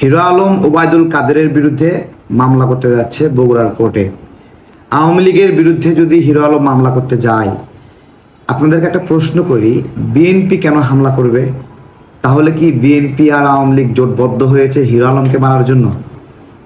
Hero Alam Obaidul কাদেরের বিরুদ্ধে মামলা করতে যাচ্ছে বগুড়ার কোর্টে। আওয়ামী লীগের বিরুদ্ধে যদি হিরো আলম মামলা করতে যায়, আপনাদেরকে একটা প্রশ্ন করি, বিএনপি কেন হামলা করবে? তাহলে কি বিএনপি আর আওয়ামী লীগ জোটবদ্ধ হয়েছে হিরো আলমকে মারার জন্য?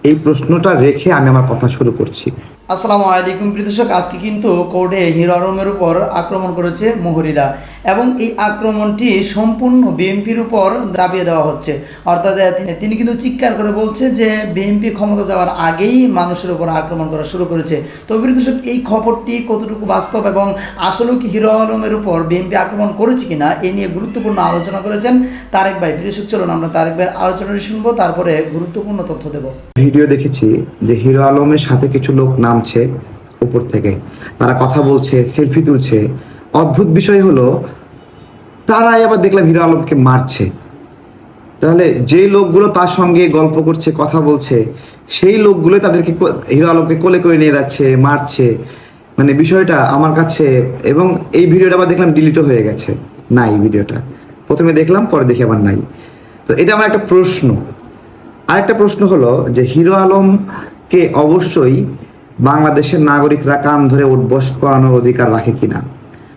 এই প্রশ্নটা রেখে আমি আমার কথা শুরু করছি। আসসালামু আলাইকুম, প্রিয় দর্শক। আজকে কিন্তু কোর্টে হিরো আলমের উপর আক্রমণ করেছে মোহরিরা এবং এই আক্রমণটি সম্পূর্ণ বিএনপির উপর চাপিয়ে দেওয়া হচ্ছে। অর্থাৎ তিনি- কিন্তু চিৎকার করে বলছে যে বিএনপি ক্ষমতা যাওয়ার আগেই মানুষের উপর আক্রমণ করা শুরু করেছে। তো দর্শক, এই খবরটি কতটুকু বাস্তব এবং আসলেও কি হিরো আলমের উপর বিএনপি আক্রমণ করেছে কিনা, এ নিয়ে গুরুত্বপূর্ণ আলোচনা করেছেন তারেক ভাই। দর্শক, চলুন আমরা তারেক ভাইয়ের আলোচনাটি শুনব, তারপরে গুরুত্বপূর্ণ তথ্য দেবো। ভিডিও দেখেছি যে হিরো আলমের সাথে কিছু লোক নামছে উপর থেকে। তারা কথা বলছে, সেলফি তুলছে। অদ্ভুত বিষয় হলো তারাই আবার দেখলাম হিরো আলমকে মারছে। তাহলে যেই লোকগুলো তার সঙ্গে গল্প করছে, কথা বলছে, সেই লোকগুলো তাদেরকে হিরো আলমকে কোলে করে নিয়ে যাচ্ছে, মারছে। মানে বিষয়টা আমার কাছে এবং এই ভিডিওটা আবার দেখলাম ডিলিটও হয়ে গেছে। নাই ভিডিওটা। প্রথমে দেখলাম, পরে দেখি আবার নাই। তো এটা আমার একটা প্রশ্ন। আরেকটা প্রশ্ন হলো যে হিরো আলমকে অবশ্যই বাংলাদেশের নাগরিকরা কান ধরে উঠবস করানোর অধিকার রাখে কিনা?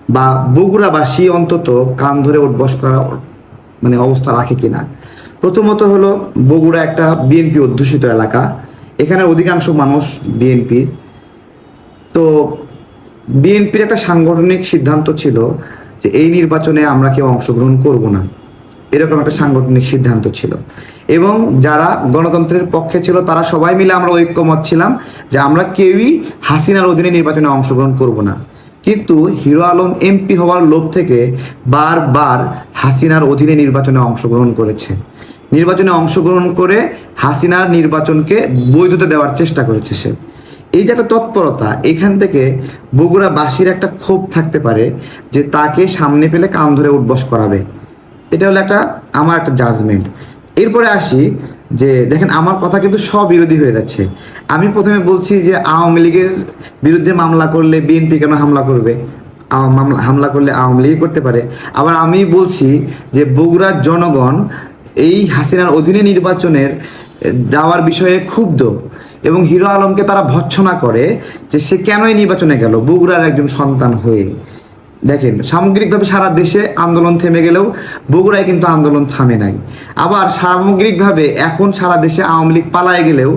বা বগুড়াবাসী অন্তত কান ধরে উঠবস করা মানে অবস্থা রাখে কিনা? প্রথমত হলো বগুড়া একটা বিএনপি অধ্যুষিত এলাকা। এখানে অধিকাংশ মানুষ বিএনপি। তো বিএনপির একটা সাংগঠনিক সিদ্ধান্ত ছিল যে এই নির্বাচনে আমরা কেউ অংশগ্রহণ করব না। এরকম একটা সাংগঠনিক সিদ্ধান্ত ছিল। এবং যারা গণতন্ত্রের পক্ষে ছিল, তারা সবাই মিলে আমরা ঐক্যমত ছিলাম যে আমরা কেউই হাসিনার অধীনে নির্বাচনে অংশগ্রহণ করব না। কিন্তু হিরো আলম এমপি হওয়ার লোভ থেকে বারবার হাসিনার অধীনে নির্বাচনে অংশগ্রহণ করেছে। নির্বাচনে অংশগ্রহণ করে হাসিনার নির্বাচনকে বৈধতা দেওয়ার চেষ্টা করেছে সে। এই যে একটা তৎপরতা, এখান থেকে বগুড়াবাসীর একটা ক্ষোভ থাকতে পারে যে তাকে সামনে পেলে কান ধরে উঠবস করাবে। এটা হলো একটা, আমার একটা জাজমেন্ট এরপরে আসি যে, দেখেন আমার কথা কিন্তু স্ববিরোধী হয়ে যাচ্ছে। আমি প্রথমে বলছি যে আওয়ামী লীগের বিরুদ্ধে মামলা করলে বিএনপি কেন হামলা করবে? হামলা করলে আওয়ামী লীগ করতে পারে। আবার আমি বলছি যে বগুড়ার জনগণ এই হাসিনার অধীনে নির্বাচনের দেওয়ার বিষয়ে ক্ষুব্ধ এবং হিরো আলমকে তারা ভৎসনা করে যে সে কেন এই নির্বাচনে গেল, বগুড়ার একজন সন্তান হয়ে। দেখেন, সামগ্রিকভাবে সারা দেশে আন্দোলন থেমে গেলেও বগুড়ায় কিন্তু আন্দোলন থামে নাই। আবার সামগ্রিকভাবে এখন সারা দেশে আওয়ামী লীগ পালায় গেলেও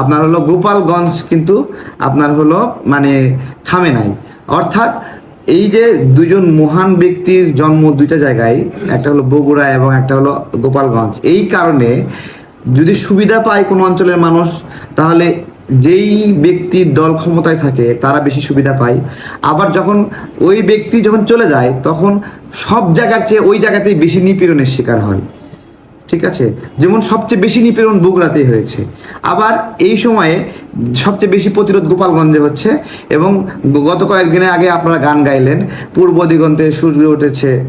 আপনার হলো গোপালগঞ্জ কিন্তু আপনার হলো মানে থামে নাই। অর্থাৎ এই যে দুজন মহান ব্যক্তির জন্ম দুইটা জায়গায়, একটা হলো বগুড়া এবং একটা হলো গোপালগঞ্জ, এই কারণে যদি সুবিধা পায় কোনো অঞ্চলের মানুষ, তাহলে যেই ব্যক্তির দল ক্ষমতায় থাকে, তারা বেশি সুবিধা পায়। আবার যখন ওই ব্যক্তি যখন চলে যায়, তখন সব জায়গার চেয়ে ওই জায়গাতেই বেশি নিপীড়নের শিকার হয়। ঠিক আছে? যেমন সবচেয়ে বেশি নিপীড়ন বগুড়াতেই হয়েছে। আবার এই সময়ে সবচেয়ে বেশি প্রতিরোধ গোপালগঞ্জে হচ্ছে এবং গত কয়েকদিনের আগে আপনারা গান গাইলেন, পূর্ব দিগন্তে সূর্য উঠেছে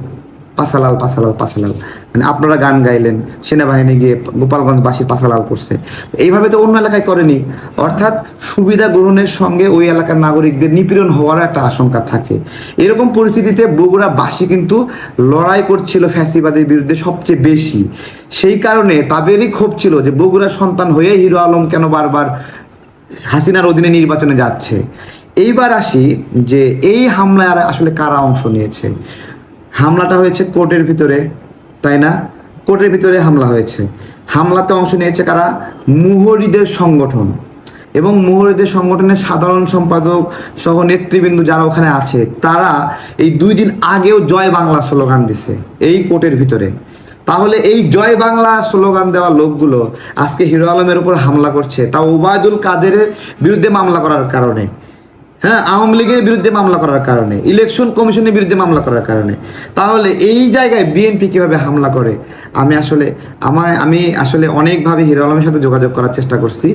পাসালাল পাসালাল পাসালাল মানে আপনারা গান গাইলেন, সেনাবাহিনী গিয়ে গোপালগঞ্জ গোপালগঞ্জবাসী পাসালাল করছে। এইভাবে তো অন্য এলাকায় করেনি। অর্থাৎ সুবিধা গ্রহণের সঙ্গে ওই এলাকার নাগরিকদের নিপীড়ন হওয়ার একটা আশঙ্কা থাকে। এরকম পরিস্থিতিতে বগুড়াবাসী কিন্তু লড়াই করছিল ফ্যাসিবাদের বিরুদ্ধে সবচেয়ে বেশি। সেই কারণে তাদেরই ক্ষোভ ছিল যে বগুড়া সন্তান হয়ে হিরো আলম কেন বারবার হাসিনার অধীনে নির্বাচনে যাচ্ছে? এইবার আসি যে এই হামলায় আসলে কারা অংশ নিয়েছে? হামলাটা হয়েছে কোর্টের ভিতরে। তাই না? কোর্টের ভিতরে হামলা হয়েছে। হামলাতে অংশ নিয়েছে কারা? মুহুরিদের সংগঠন। এবং মুহুরিদের সংগঠনের সাধারণ সম্পাদক সহ নেতৃবৃন্দ যারা ওখানে আছে, তারা এই দুই দিন আগেও জয় বাংলা স্লোগান দিছে এই কোর্টের ভিতরে। তাহলে এই জয় বাংলা স্লোগান দেওয়া লোকগুলো আজকে হিরো আলমের উপর হামলা করছে, তা ওবায়দুল কাদেরের বিরুদ্ধে মামলা করার কারণে। হ্যাঁ আওয়ামী লীগের বিরুদ্ধে মামলা করার কারণে, ইলেকশন কমিশনের বিরুদ্ধে মামলা করার কারণে। তাহলে এই জায়গায় বিএনপি কীভাবে হামলা করে? আমি আসলে, আমার, আমি আসলে অনেকভাবে হিরো আলমের সাথে যোগাযোগ করার চেষ্টা করছি।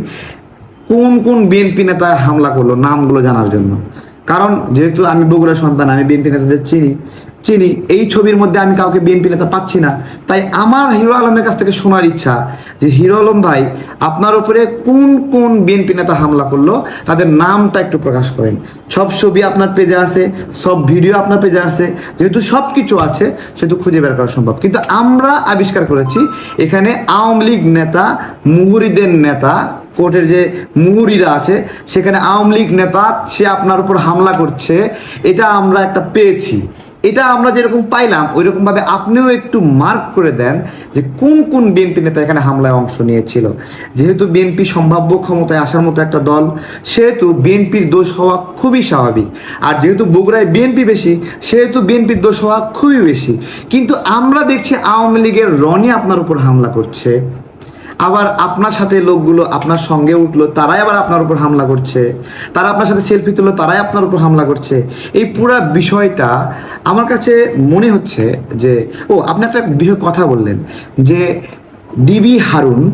কোন কোন বিএনপি নেতা হামলা করল নামগুলো জানার জন্য? কারণ যেহেতু আমি বগুড়ার সন্তান, আমি বিএনপি নেতাদের চিনি চিনি, এই ছবির মধ্যে আমি কাউকে বিএনপি নেতা পাচ্ছি না। তাই আমার হিরো আলমের কাছ থেকে শোনার ইচ্ছা যে, হিরো আলম ভাই, আপনার উপরে কোন কোন বিএনপি নেতা হামলা করল? তাদের নামটা একটু প্রকাশ করেন। সব ছবি আপনার পেজে আছে, সব ভিডিও আপনার পেজে আছে। যেহেতু সব কিছু আছে, সেহেতু খুঁজে বের করা সম্ভব। কিন্তু আমরা আবিষ্কার করেছি, এখানে আওয়ামী লীগ নেতা, মুহুরিদের নেতা, কোর্টের যে মুহুরিরা আছে, সেখানে আওয়ামী লীগ নেতা, সে আপনার উপর হামলা করছে। এটা আমরা একটা পেয়েছি। এটা আমরা যেরকম পাইলাম ওই রকম ভাবে আপনিও একটু মার্ক করে দেন যে কোন কোন বিএনপি নেতা এখানে হামলায় অংশ নিয়েছিল। যেহেতু বিএনপি সম্ভাব্য ক্ষমতায় আসার মতো একটা দল, সেহেতু বিএনপির দোষ হওয়া খুবই স্বাভাবিক। আর যেহেতু বগুড়ায় বিএনপি বেশি, সেহেতু বিএনপির দোষ হওয়া খুবই বেশি। কিন্তু আমরা দেখছি আওয়ামী লীগের রনি আপনার উপর হামলা করছে। আবার আপনার সাথে লোকগুলো আপনার সঙ্গে উঠল, তারাই আবার আপনার উপর হামলা করছে। তারা আপনার সাথে সেলফি তুললো, তারাই আপনার উপর হামলা করছে। এই পুরো বিষয়টা আমার কাছে মনে হচ্ছে যে, ও, আপনি একটা বিষয় কথা বললেন যে ডিবি হারুন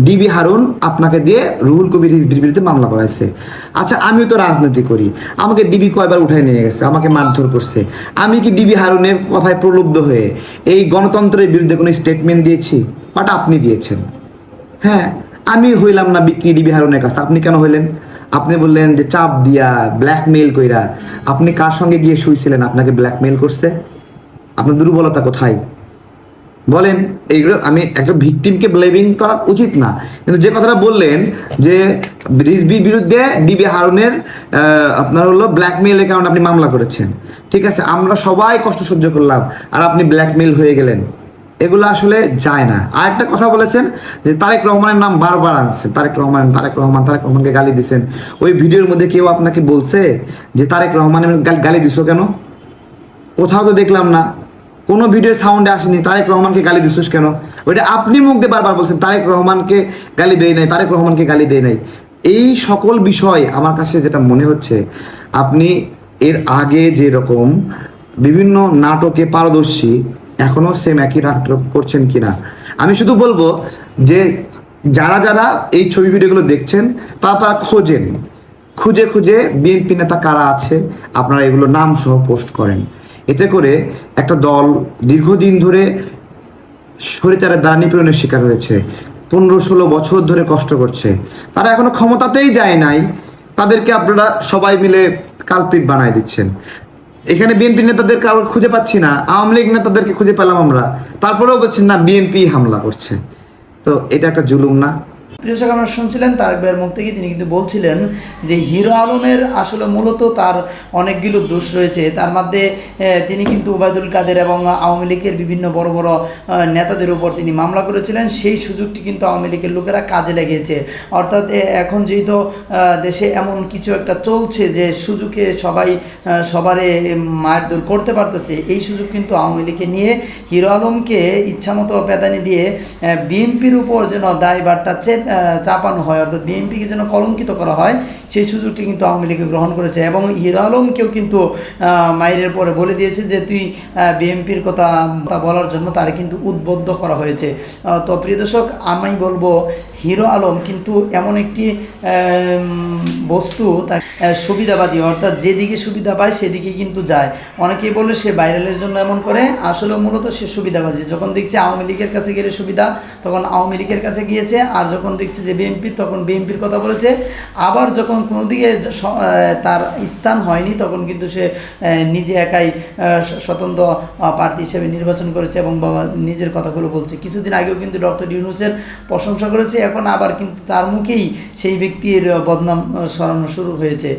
ডিবি হারুন আপনাকে দিয়ে রুহুল কবির হিজবির বিরুদ্ধে মামলা করাইছে। আচ্ছা আমিও তো রাজনীতি করি। আমাকে ডিবি কয়বার উঠায় নিয়ে গেছে, আমাকে মারধর করছে। আমি কি ডিবি হারুনের কথায় প্রলুব্ধ হয়ে এই গণতন্ত্রের বিরুদ্ধে কোনো স্টেটমেন্ট দিয়েছি? বাট আপনি দিয়েছেন। হ্যাঁ আমি হইলাম না বিক্রি ডিবি হারুনের কাছে। আপনি কেন হইলেন? আপনি বললেন যে চাপ দিয়া ব্ল্যাকমেইল কইরা। আপনি কার সঙ্গে গিয়ে শুইছিলেন? আপনাকে ব্ল্যাকমেইল করছে? আপনার দুর্বলতা কোথায়? বলেন, এইগুলো আমি একটা ভিকটিমকে ব্লেমিং করা উচিত না। কিন্তু যে কথাটা বললেন যে রিজবির বিরুদ্ধে ডিবি হারুনের আপনার হলো ব্ল্যাকমেইলের কারণে আপনি মামলা করেছেন। ঠিক আছে, আমরা সবাই কষ্ট সহ্য করলাম, আর আপনি ব্ল্যাকমেইল হয়ে গেলেন। এগুলো আসলে যায় না। আর একটা কথা বলেছেন যে তারেক রহমানের নাম বারবার আনছে। তারেক রহমান তারেক রহমান, তারেক রহমানকে গালি দিছেন। ওই ভিডিওর মধ্যে কেউ আপনাকে বলছে যে তারেক রহমানের গালি দিছো কেন? কোথাও তো দেখলাম না। কোনো ভিডিওর সাউন্ডে আসেনি। তারেক রহমানকে গালি দিছিস কেন? ওইটা আপনি মুখ দিয়ে বারবার বলছেন, তারেক রহমানকে গালি দেয় নাই, তারেক রহমানকে গালি দেয় নাই। এই সকল বিষয় আমার কাছে যেটা মনে হচ্ছে, আপনি এর আগে যেরকম বিভিন্ন নাটকে পারদর্শী এখনও সেম একই নাটক করছেন কিনা? আমি শুধু বলব যে যারা যারা এই ছবি ভিডিওগুলো দেখছেন, তারা তারা খোঁজেন। খুঁজে খুঁজে বিএনপি নেতা কারা আছে, আপনারা এগুলো নাম সহ পোস্ট করেন। এতে করে একটা দল দীর্ঘদিন ধরে সরিতারের দ্বারা নিপীড়নের শিকার হয়েছে, পনেরো ষোলো বছর ধরে কষ্ট করছে। তারা এখনও ক্ষমতাতেই যায় নাই। তাদেরকে আপনারা সবাই মিলে কালপিট বানায় দিচ্ছেন। এখানে বিএনপি নেতাদেরকে আবার খুঁজে পাচ্ছি না। আওয়ামী লীগ নেতাদেরকে খুঁজে পেলাম আমরা। তারপরেও বলছেন না বিএনপি হামলা করছে। তো এটা একটা জুলুম না। প্রিয় দর্শক আমরা শুনছিলেন তারেক ভাইয়ের মুখ থেকে তিনি কিন্তু বলছিলেন যে হিরো আলমের আসলে মূলত তার অনেকগুলো দোষ রয়েছে। তার মধ্যে তিনি কিন্তু ওবায়দুল কাদের এবং আওয়ামী লীগের বিভিন্ন বড় বড় নেতাদের উপর তিনি মামলা করেছিলেন। সেই সুযোগটি কিন্তু আওয়ামী লীগের লোকেরা কাজে লেগেছে অর্থাৎ এখন যেহেতু দেশে এমন কিছু একটা চলছে যে সুযোগে সবাই সবারে মায়ের দূর করতে পারতেছে, এই সুযোগ কিন্তু আওয়ামী লীগকে নিয়ে হিরো আলমকে ইচ্ছামতো পেদানি দিয়ে বিএনপির উপর যেন দায়ভারটা চেপ চাপানো হয়, অর্থাৎ বিএনপিকে যেন কলঙ্কিত করা হয়, সেই সুযোগটি কিন্তু আওয়ামী লীগে গ্রহণ করেছে। এবং হিরো আলমকেও কিন্তু মাইরের পরে বলে দিয়েছে যে, তুই বিএনপির কথা বলার জন্য তার কিন্তু উদ্বুদ্ধ করা হয়েছে। তো প্রিয় দর্শক, আমি বলব হিরো আলম কিন্তু এমন একটি বস্তু, তার সুবিধাবাদী, অর্থাৎ যেদিকে সুবিধা পায় সেদিকে কিন্তু যায়। অনেকেই বলে সে ভাইরালের জন্য এমন করে আসলে মূলত সে সুবিধাবাদী। যখন দেখছে আওয়ামী লীগের কাছে গেলে সুবিধা, তখন আওয়ামী লীগের কাছে গিয়েছে, আর যখন দেখছে যে বিএনপি, তখন বিএনপির কথা বলেছে। আবার যখন কোনো দিকে তার স্থান হয়নি, তখন কিন্তু সে নিজে একাই স্বতন্ত্র প্রার্থী হিসেবে নির্বাচন করেছে এবং বাবা নিজের কথাগুলো বলছে। কিছুদিন আগেও কিন্তু ডক্টর ইউনুসের প্রশংসা করেছে এখন আবার কিন্তু তার মুখেই সেই ব্যক্তির বদনাম সরানো শুরু হয়েছে।